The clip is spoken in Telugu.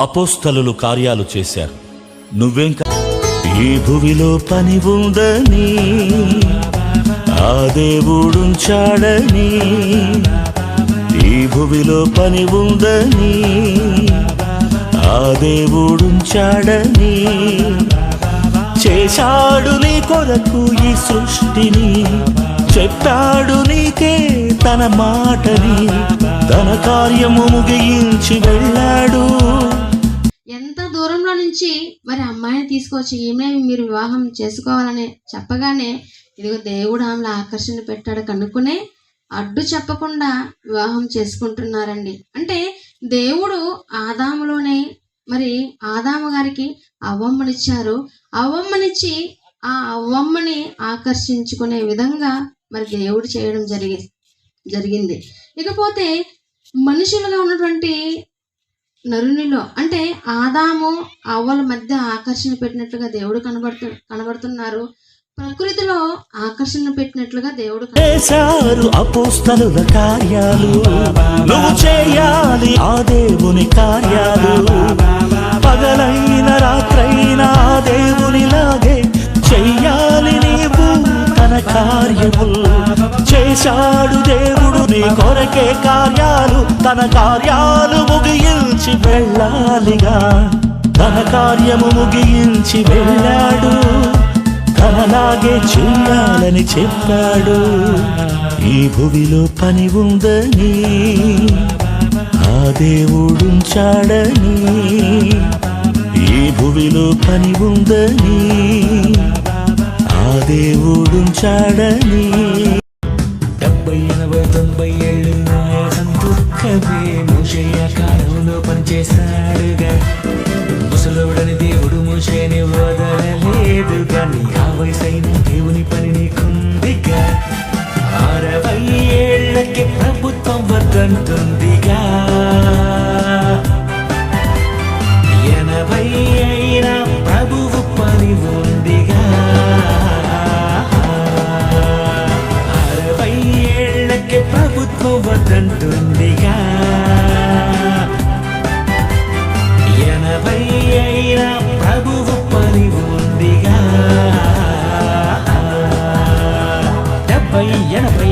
అపోస్తలు కార్యాలు చేశారు. నువ్వేం ఈ భువిలో పని ఉందని ఆ దేవుడుంచాడని ఈ భువిలో పని ఉందని ఆ దేవుడుంచాడని చేశాడు నీ కొరకు ఈ సృష్టిని చెప్పాడు నీకే తన మాటని తన కార్యము ముగించి వెళ్ళాడు. నుంచి మరి అమ్మాయిని తీసుకొచ్చి ఈమె మీరు వివాహం చేసుకోవాలని చెప్పగానే ఇదిగో దేవుడు ఆమెలో ఆకర్షణ పెట్టాడు కనుక్కునే అడ్డు చెప్పకుండా వివాహం చేసుకుంటున్నారండి. అంటే దేవుడు ఆదాములోనే మరి ఆదాము గారికి అవ్వమ్మనిచ్చారు అవ్వమ్మనిచ్చి ఆ అవ్వమ్మని ఆకర్షించుకునే విధంగా మరి దేవుడు చేయడం జరిగి జరిగింది. ఇకపోతే మనుషులుగా ఉన్నటువంటి నరునిలో. అంటే ఆదాము అవ్వల మధ్య ఆకర్షణ పెట్టినట్లుగా దేవుడు కనబడుతు కనబడుతున్నారు. ప్రకృతిలో ఆకర్షణ పెట్టినట్లుగా దేవుడు చేశారు అపోస్తలుల కార్యాలు. నువ్వు చేయాలి ఆ దేవుని కార్యాలు. పగలైన రాత్రైన ఆ దేవునిలాగే చెయ్యాలి నీవు తన కార్యములు. చేశాడు దేవుడు తనకే కార్యాలు తన కార్యాలు ముగించి వెళ్ళాలిగా. తన కార్యము ముగించి వెళ్ళాడు. తనలాగే చెయ్యాలని చెప్పాడు. ఈ భువిలో పని ఉందని ఆ దేవుడుంచాడని ఈ భువిలో పని ఉందని ఆ దేవుడుంచాడని సంతుక్కమే ముషయ్య కాలంలో పనిచేశాడుగా ముసలోడని దేవుడు మూషేని వదలలేదుగా. నీ ఆ వయసైన దేవుని పని నీకుందిగా. అరవై ఏళ్ళకి ప్రభుత్వం వద్దంటుందిగా. ఎనభై అయినా ప్రభువు పని ఉంటుందిగా ఎనభై అయినా ప్రభువు పని ఉందిగా. డెబ్బై ఎనభై